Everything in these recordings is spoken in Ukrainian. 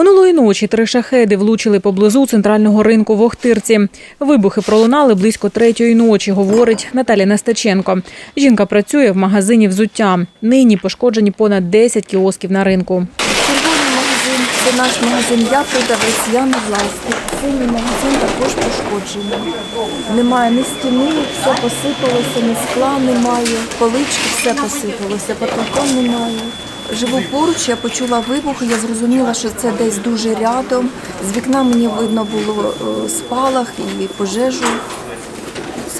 Минулої ночі три шахеди влучили поблизу центрального ринку в Охтирці. Вибухи пролунали близько третьої ночі, говорить Наталя Нестаченко. Жінка працює в магазині взуття. Нині пошкоджені понад 10 кіосків на ринку. Це наш магазин. Я продавець, я не власник. Синій магазин також пошкоджений. Немає ні стіни, все посипалося, ні скла немає, полички, все посипалося, потолком немає. Живу поруч, я почула вибух, я зрозуміла, що це десь дуже рядом. З вікна мені видно було е, спалах і пожежу.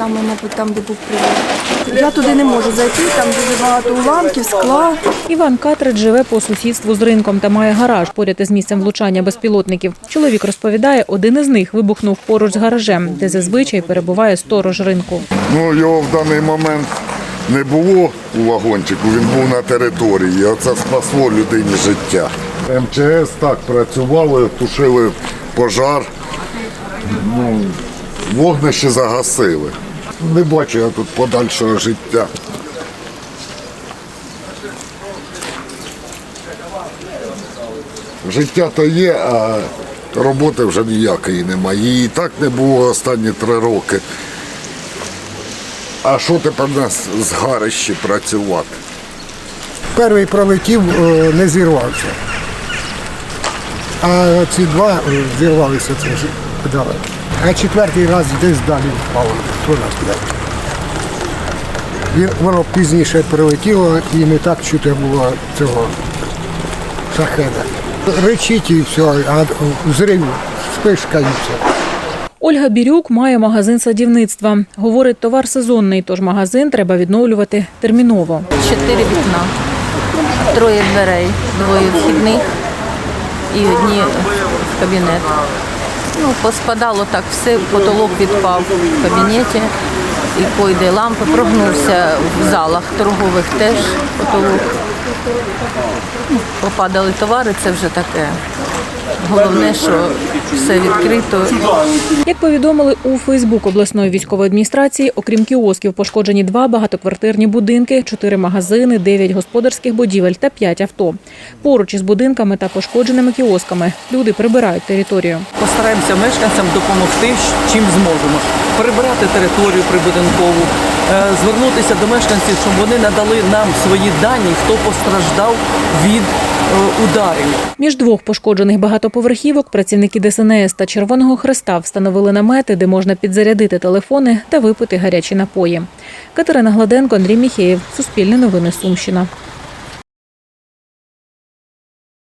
Саме, мабуть, там, де був прильот. Я туди не можу зайти, там дуже багато уламків, скла. Іван Катрич живе по сусідству з ринком та має гараж поряд із місцем влучання безпілотників. Чоловік розповідає, один із них вибухнув поруч з гаражем, де зазвичай перебуває сторож ринку. Ну, його в даний момент не було у вагончику, він був на території. Оце спасло людині життя. МЧС так працювали, тушили пожар, ну, вогнище загасили. Не бачу я тут подальшого життя. Життя то є, а роботи вже ніякої немає. Її і так не було останні три роки. А що тепер нас з гарищі працювати? Перший пролетів, е, не зірвався. А ці два е, зірвалися це ж дали. А четвертий раз десь далі. Хто нас туди. Він, воно пізніше прилетіло і не так чути було цього шахеда. Речить і все, а зрив, спишка і все. Ольга Бірюк має магазин садівництва. Говорить, товар сезонний, тож магазин треба відновлювати терміново. Чотири вікна, троє дверей, двоє вхідних і одні в кабінет. Ну, поспадало так все, потолок відпав в кабінеті, і пойде лампи, прогнувся в залах торгових теж потолок. Ну, Попадали товари, це вже таке. Головне, що все відкрито. Як повідомили у Фейсбук обласної військової адміністрації, окрім кіосків, пошкоджені два багатоквартирні будинки, чотири магазини, дев'ять господарських будівель та п'ять авто. Поруч із будинками та пошкодженими кіосками люди прибирають територію. Постараємося мешканцям допомогти, чим зможемо. Прибирати територію прибудинкову, е, звернутися до мешканців, щоб вони надали нам свої дані, хто постраждав від ударів. Між двох пошкоджених багатоповерхівок працівники ДСНС та Червоного Хреста встановили намети, де можна підзарядити телефони та випити гарячі напої. Катерина Гладенко, Андрій Міхеєв, Суспільне новини Сумщина.